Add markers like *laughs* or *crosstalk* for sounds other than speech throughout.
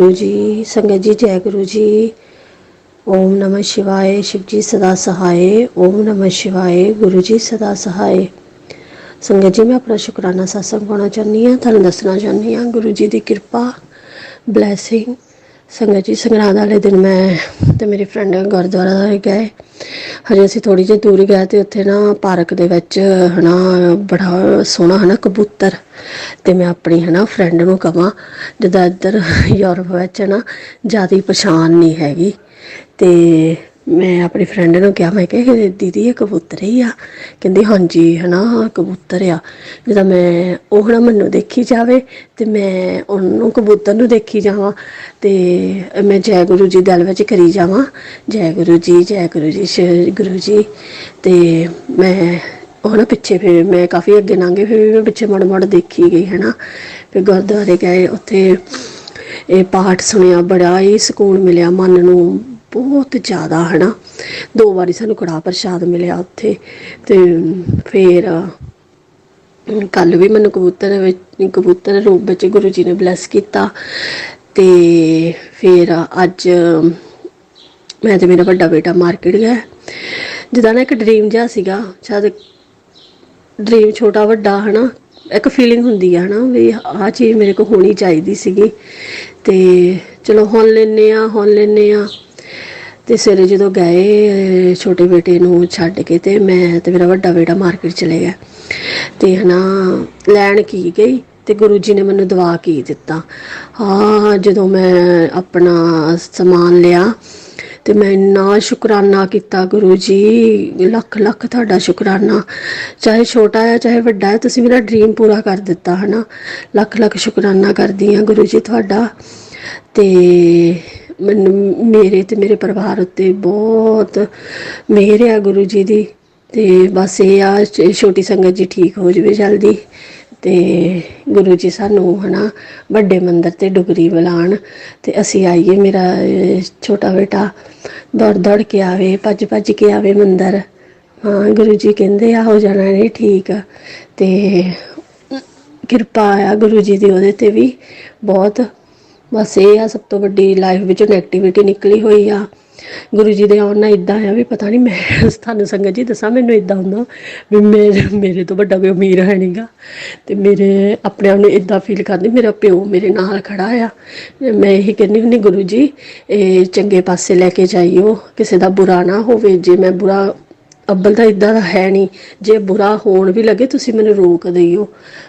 ਗੁਰੂ ਜੀ ਸੰਗਤ ਜੀ, ਜੈ ਗੁਰੂ ਜੀ। ਓਮ ਨਮः ਸ਼ਿਵਾਏ, ਸ਼ਿਵ ਜੀ ਸਦਾ ਸਹਾਏ। ਓਮ ਨਮः ਸ਼ਿਵਾਏ, ਗੁਰੂ ਜੀ ਸਦਾ ਸਹਾਏ। ਸੰਗਤ ਜੀ, ਮੈਂ ਆਪਣਾ ਸ਼ੁਕਰਾਨਾ ਸਾਸੰਗ ਪਾਉਣਾ ਚਾਹੁੰਦੀ ਹਾਂ, ਤੁਹਾਨੂੰ ਦੱਸਣਾ ਚਾਹੁੰਦੀ ਹਾਂ, ਗੁਰੂ ਜੀ ਦੀ ਕਿਰਪਾ ਬਲੇਸਿੰਗ ਸੰਗਤ ਜੀ, ਸੰਗਰਾਂਦ ਵਾਲੇ ਦਿਨ ਮੈਂ ਤੇ ਮੇਰੀ ਫਰੈਂਡ ਗੁਰਦੁਆਰਾ ਗਏ। ਹਜੇ ਅਸੀਂ ਥੋੜੀ ਜਿਹੀ ਦੂਰ ਗਏ ਤੇ ਉੱਥੇ ਨਾ ਪਾਰਕ ਦੇ ਵਿੱਚ ਹਨਾ ਬੜਾ ਸੋਹਣਾ ਹਨਾ ਕਬੂਤਰ ਤੇ ਮੈਂ ਆਪਣੀ ਹਨਾ ਫਰੈਂਡ ਨੂੰ ਕਹਾਂ ਜਿੱਦਾਂ ਇੱਧਰ ਯੂਰਪ ਵਿੱਚ ਨਾ ਜ਼ਿਆਦਾ ਪਛਾਣ ਨਹੀਂ ਹੈਗੀ ਤੇ ਮੈਂ ਆਪਣੀ ਫਰੈਂਡ ਨੂੰ ਕਿਹਾ, ਮੈਂ ਕਿਹਾ, ਇਹ ਦੀਦੀ, ਇਹ ਕਬੂਤਰ ਹੀ ਆ। ਕਹਿੰਦੀ, ਹਾਂਜੀ, ਹਨਾ ਕਬੂਤਰ ਆ। ਜਦੋਂ ਮੈਂ, ਉਹ ਨਾ ਮੈਨੂੰ ਦੇਖੀ ਜਾਵੇ ਤੇ ਮੈਂ ਉਹਨੂੰ, ਕਬੂਤਰ ਨੂੰ ਦੇਖੀ ਜਾਵਾਂ ਤੇ ਮੈਂ ਜੈ ਗੁਰੂ ਜੀ ਦਿਲ ਵਿੱਚ ਕਰੀ ਜਾਵਾਂ। ਜੈ ਗੁਰੂ ਜੀ, ਜੈ ਗੁਰੂ ਜੀ, ਸ਼੍ਰੀ ਗੁਰੂ ਜੀ। ਤੇ ਮੈਂ, ਉਹ ਨਾ ਪਿੱਛੇ ਫਿਰ ਮੈਂ ਕਾਫੀ ਅੱਗੇ ਲੰਘੇ ਫਿਰ ਵੀ ਮੈਂ ਪਿੱਛੇ ਮੁੜ ਮੁੜ ਦੇਖੀ ਗਈ, ਹਨਾ। ਫਿਰ ਗੁਰਦੁਆਰੇ ਗਏ, ਉੱਥੇ ਇਹ ਪਾਠ ਸੁਣਿਆ, ਬੜਾ ਹੀ ਸਕੂਨ ਮਿਲਿਆ ਮਨ ਨੂੰ। ਬਹੁਤ ਜ਼ਿਆਦਾ, ਹਨਾ। ਦੋ ਵਾਰੀ ਸਾਨੂੰ ਕੜਾ ਪ੍ਰਸ਼ਾਦ ਮਿਲਿਆ ਉੱਥੇ ਤੇ ਫਿਰ ਕੱਲ ਵੀ ਮੈਨੂੰ ਕਬੂਤਰ ਵਿੱਚ, ਕਬੂਤਰ ਰੂਪ ਵਿੱਚ ਗੁਰੂ ਜੀ ਨੇ ਬਲੈਸ ਕੀਤਾ ਤੇ ਫਿਰ ਅੱਜ ਮੈਂ ਤੇ ਮੇਰਾ ਵੱਡਾ ਬੇਟਾ ਮਾਰਕੀਟ ਗਿਆ। ਜਿੱਦਾਂ ਨਾ ਇੱਕ ਡ੍ਰੀਮ ਜਿਹਾ ਸੀਗਾ ਸ਼ਾਇਦ ਡ੍ਰੀਮ ਛੋਟਾ ਵੱਡਾ, ਹਨਾ, ਇੱਕ ਫੀਲਿੰਗ ਹੁੰਦੀ ਆ, ਹਨਾ, ਵੀ ਆਹ ਚੀਜ਼ ਮੇਰੇ ਕੋਲ ਹੋਣੀ ਚਾਹੀਦੀ ਸੀਗੀ। ਤੇ ਚਲੋ ਹੁਣ ਲੈਨੇ ਆ ਹੁਣ ਲੈਨੇ ਆ ਤੇ ਸਵੇਰੇ ਜਦੋਂ ਗਏ ਛੋਟੇ ਬੇਟੇ ਨੂੰ ਛੱਡ ਕੇ ਤੇ ਮੈਂ ਤੇ ਮੇਰਾ ਵੱਡਾ ਬੇਟਾ ਮਾਰਕੀਟ ਚਲੇ ਗਿਆ ਤੇ ਹਨਾ, ਲੈਣ ਕੀ ਗਈ ਤੇ ਗੁਰੂ ਜੀ ਨੇ ਮੈਨੂੰ ਦਵਾ ਕੀ ਦਿੱਤਾ। ਹਾਂ, ਜਦੋਂ ਮੈਂ ਆਪਣਾ ਸਮਾਨ ਲਿਆ ਤੇ ਮੈਂ ਇੰਨਾ ਸ਼ੁਕਰਾਨਾ ਕੀਤਾ ਗੁਰੂ ਜੀ, ਲੱਖ ਲੱਖ ਤੁਹਾਡਾ ਸ਼ੁਕਰਾਨਾ। ਚਾਹੇ ਛੋਟਾ ਹੈ ਚਾਹੇ ਵੱਡਾ ਹੈ ਤੁਸੀਂ ਮੇਰਾ ਡ੍ਰੀਮ ਪੂਰਾ ਕਰ ਦਿੱਤਾ, ਹਨਾ। ਲੱਖ ਲੱਖ ਸ਼ੁਕਰਾਨਾ ਕਰਦੀ ਹਾਂ ਗੁਰੂ ਜੀ ਤੁਹਾਡਾ। ਤੇ ਮੈਨੂੰ ਮੇਰੇ ਤੇ ਮੇਰੇ ਪਰਿਵਾਰ ਉੱਤੇ ਬਹੁਤ ਮਿਹਰ ਆ ਗੁਰੂ ਜੀ ਦੀ। ਤੇ ਬਸ ਇਹ ਆ ਛੋਟੀ ਸੰਗਤ ਜੀ ਠੀਕ ਹੋ ਜਵੇ ਜਲਦੀ। ਤੇ ਗੁਰੂ ਜੀ ਸਾਨੂੰ ਹਨਾ ਵੱਡੇ ਮੰਦਰ ਤੇ ਡੁਗਰੀ ਬੁਲਾਣ। ਤੇ ਅਸੀਂ ਆਈਏ ਮੇਰਾ ਛੋਟਾ ਬੇਟਾ। ਦੌੜ ਦੌੜ ਕੇ ਆਵੇ, ਭੱਜ ਭੱਜ ਕੇ ਆਵੇ ਮੰਦਰ। ਹਾਂ, ਗੁਰੂ ਜੀ ਕਹਿੰਦੇ ਆ, ਹੋ ਜਾਣਾ ਨਹੀਂ ਠੀਕ। ਤੇ ਕਿਰਪਾ ਆ ਗੁਰੂ ਜੀ ਦੀ ਉਹਦੇ ਤੇ ਵੀ। ਬਹੁਤ ਬਸ ਇਹ ਆ, ਸਭ ਤੋਂ ਵੱਡੀ ਲਾਈਫ ਵਿੱਚੋਂ ਨੈਗੇਟਿਵਿਟੀ ਨਿਕਲੀ ਹੋਈ ਆ। ਗੁਰੂ ਜੀ ਦੇ ਆਉਣ ਨਾਲ ਇਦਾਂ ਆ ਵੀ ਪਤਾ ਨਹੀਂ ਮੈਂ *laughs* ਤੁਹਾਨੂੰ ਸੰਗਤ ਜੀ ਦੱਸਾਂ, ਮੈਨੂੰ ਇਦਾਂ ਹੁੰਦਾ ਵੀ ਮੇਰੇ ਮੇਰੇ ਤੋਂ ਵੱਡਾ ਕੋਈ ਅਮੀਰ ਹੈ ਨਹੀਂਗਾ ਤੇ ਮੇਰੇ ਆਪਣੇ ਆਪ ਨੂੰ ਇਦਾਂ ਫੀਲ ਕਰਦੀ, ਮੇਰਾ ਪਿਓ ਮੇਰੇ ਨਾਲ ਖੜਾ ਆ। ਮੈਂ ਇਹੀ ਕਹਿੰਦੀ ਹੁੰਦੀ, ਗੁਰੂ ਜੀ, ਇਹ ਚੰਗੇ ਪਾਸੇ ਲੈ ਕੇ ਜਾਈਓ, ਕਿਸੇ ਦਾ ਬੁਰਾ ਨਾ ਹੋਵੇ। ਜੇ ਮੈਂ ਬੁਰਾ ਅੱਬਲ ਤਾਂ ਇਦਾਂ ਦਾ ਹੈ ਨਹੀਂ। ਜੇ ਬੁਰਾ ਹੋਣ ਵੀ ਲੱਗੇ, ਤੁਸੀਂ ਮੈਨੂੰ ਰੋਕ ਦਿਓ।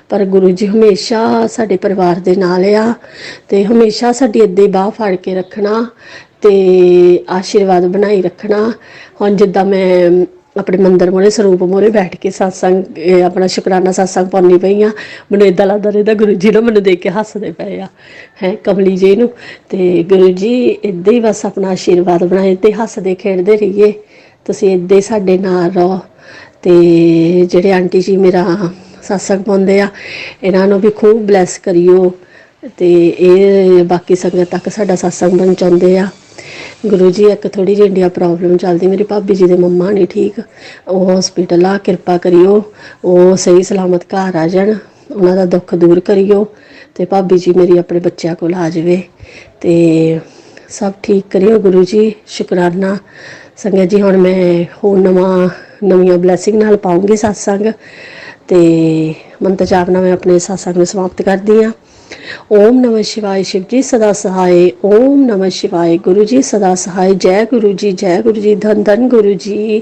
ਪਰ ਗੁਰੂ ਜੀ ਹਮੇਸ਼ਾ ਸਾਡੇ ਪਰਿਵਾਰ ਦੇ ਨਾਲ ਆ ਤੇ ਹਮੇਸ਼ਾ ਸਾਡੀ ਏਦਾਂ ਹੀ ਬਾਹ ਫੜ ਕੇ ਰੱਖਣਾ ਤੇ ਆਸ਼ੀਰਵਾਦ ਬਣਾਈ ਰੱਖਣਾ। ਹੁਣ ਜਿੱਦਾਂ ਮੈਂ ਆਪਣੇ ਮੰਦਰ ਮੋਰੇ ਸਰੂਪ ਮੋਰੇ ਬੈਠ ਕੇ satsang ਆਪਣਾ ਸ਼ੁਕਰਾਨਾ satsang ਪਾਉਣੀ ਪਈ ਆ ਮੈਨੂੰ ਇਦਾਂ ਲੱਗਦਾ ਰਹਿੰਦਾ, ਗੁਰੂ ਜੀ ਨਾ ਮੈਨੂੰ ਦੇਖ ਕੇ ਹੱਸਦੇ ਪਏ ਆ, ਹੈ, ਕਮਲੀ ਜੀ ਨੂੰ। ਤੇ ਗੁਰੂ ਜੀ ਇਦਾਂ ਹੀ ਬਸ ਆਪਣਾ ਆਸ਼ੀਰਵਾਦ ਬਣਾਏ ਤੇ ਹੱਸਦੇ ਖੇਡਦੇ ਰਹੀਏ। ਤੁਸੀਂ ਇੱਦਾਂ ਹੀ ਸਾਡੇ ਨਾਲ ਰਹੋ। ਤੇ ਜਿਹੜੇ ਆਂਟੀ ਜੀ ਮੇਰਾ satsang ਪਾਉਂਦੇ ਆ, ਇਹਨਾਂ ਨੂੰ ਵੀ ਖੂਬ ਬਲੈਸ ਕਰਿਓ। ਤੇ ਇਹ ਬਾਕੀ ਸੰਗਤ ਤੱਕ ਸਾਡਾ ਸਤਸੰਗ ਬਣ ਚਾਹੁੰਦੇ ਆ। ਗੁਰੂ ਜੀ, ਇੱਕ ਥੋੜੀ ਜਿਹੀ ਇੰਡੀਆ ਪ੍ਰੋਬਲਮ ਚੱਲਦੀ, ਮੇਰੀ ਭਾਬੀ ਜੀ ਦੇ ਮੰਮਾ ਨਹੀਂ ਠੀਕ। ਉਹ ਹਸਪੀਟਲ ਆ, ਕਿਰਪਾ ਕਰਿਓ। ਉਹ ਸਹੀ ਸਲਾਮਤ ਘਰ ਆ ਜਾਣ, ਉਹਨਾਂ ਦਾ ਦੁੱਖ ਦੂਰ ਕਰਿਓ। ਤੇ ਭਾਬੀ ਜੀ ਮੇਰੀ ਆਪਣੇ ਬੱਚਿਆਂ ਕੋਲ ਆ ਜਾਵੇ। ਤੇ ਸਭ ਠੀਕ ਕਰਿਓ ਗੁਰੂ ਜੀ, ਸ਼ੁਕਰਾਨਾ। ਸੰਗਤ ਜੀ, ਹੁਣ ਮੈਂ ਹੋਰ ਨਵਾਂ, ਨਵੀਆਂ ਬਲੇਸਿੰਗ ਨਾਲ ਪਾਉਂਗੀ satsang ਤੇ ਮੰਤਰ ਜਾਪ ਨਾਲ ਮੈਂ ਆਪਣੇ satsang ਨੂੰ ਸਮਾਪਤ ਕਰਦੀ ਆ ਓਮ ਨਮः ਸ਼ਿਵਾਏ ਸ਼ਿਵ ਜੀ, ਸਦਾ ਸਹਾਈ ਓਮ ਨਮः ਸ਼ਿਵਾਏ ਗੁਰੂ ਜੀ, ਸਦਾ ਸਹਾਈ ਜੈ ਗੁਰੂ ਜੀ, ਜੈ ਗੁਰੂ ਜੀ, ਧੰਨ ਧੰਨ ਗੁਰੂ ਜੀ।